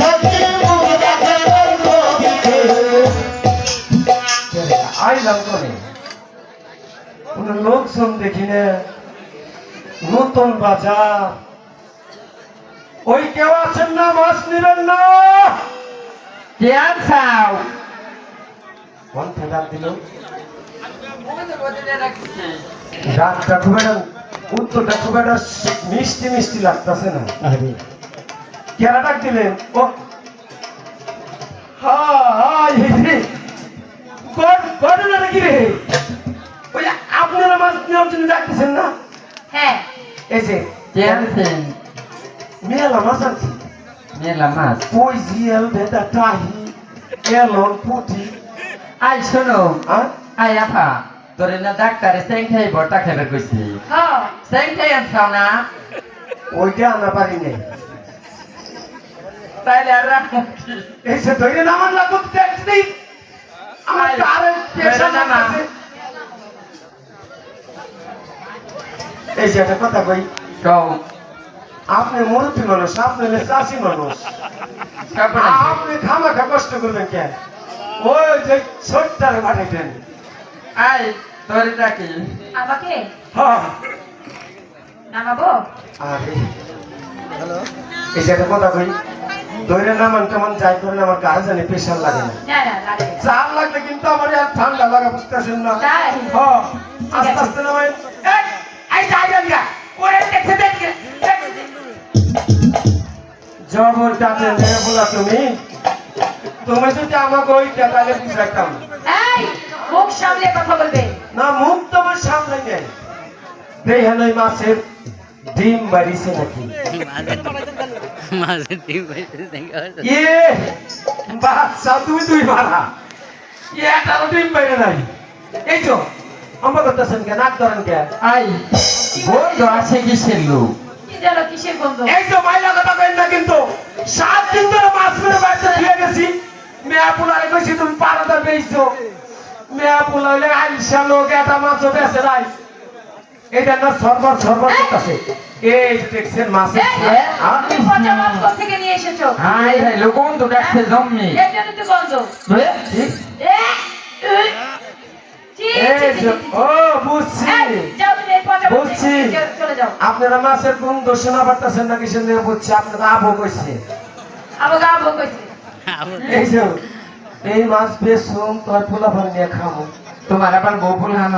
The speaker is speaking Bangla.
থাকি আইলাম করে। কোন লোকজন দেখি না। নতুন বাজার। ওই কেউ আছেন না মাছ নিবেন না। কে আনছাও? কোন ফেদার দিল? ডাকটা খুব একটা উত্তরটা খুব একটা মিষ্টি মিষ্টি লাগতেছে না। আরে ডাক দিলেন ও হাই ঘটনা নাকি রে? ওই আপনারা মাছ নেওয়ার জন্য ডাকতেছেন না? হ্যাঁ। এই যে কে আনছেন মেলা মাছ আনছি মেলা মাছ। ওই জিয়াল বেদা টাহি এলন পুটি। আই শোনো। আর আই আফা তোরে না ডাক্তারে ভর্তা খাইবার কইছি। হ্যাঁ। আনছাও না? ওইটা আনা পারি নাই। তাইলে আর রাখো কি? এই সে ধরে নামান লাগবো ট্যাক্স দিই। আমার তো আরে পেশা নামা। আছে। এই যে একটা কথা কই কও। আপনি মুরব্বী মানুষ আপনি চাষি মানুষ। কাপড় আপনি খামাখা কষ্ট করবেন কেন? ওই যে ছোট্টারে পাঠাইতেন আই তোরে ডাকি আমাকে? হ্যাঁ। নামাবো আরে। এই যে একটা কথা কই ধরে নামান তেমন যাই করেন আমার গা জানি প্রেশার লাগে না। না না লাগে না। লাগলে কিন্তু আমার আর ঠান্ডা লাগা বুঝতেছেন না। হ্যাঁ আস্তে আস্তে নামাই জবর মেরে বলা তুমি। তুমি যদি আমাকে ওই টাকালে বুঝাইতাম। এই মুখ সামলে কথা বলবে। না মুখ তোমার সামনে নেই। দেখেন ওই মাছের ডিম বাড়িছে নাকি? মাঝে ডিম পাইতে দেখা বাচ্চা তুমি দুই মারা এটারও ডিম বাইরে নাই। এই তো আমার করতেছেন কে নাক ধরেন কে? আই বন্ধ আছে কিসের লোক? কি জানো কিসের গন্ধ এই তো মাইলা কথা কইন না কিন্তু সাত দিন ধরে মাছ মেরে বাড়িতে ফিরে গেছি। মেয়া পোলারে কইছি তুমি বেচছো মেয়া আইসা লোক এটা মাছও বেচে নাই। এটা না সরবর সরবর করতেছে। এই দেখছেন মাছ এই, তুমি পচা মাছ কোথা থেকে নিয়ে এসেছ? হাই হাই লোক বন্ধ ডাকছে জম্মি এর জন্য তো গন্ধ এ, ঠিক এ, উই, ছি, ছি, এই ছি, ছি, যে- ছি। ও বুঝছি। এই, যাও তুমি এই পচা মাছ বুঝছি। নিয়ে চলে যাও। আপনারা মাছের কোন দোষণা পারতেছেন নাকি সে নিয়ে বুঝছি আপনারা আবো কইছে। এই মাছ বেশ তোর পোলা নিয়ে খাব তোমার আবার বউ ফুল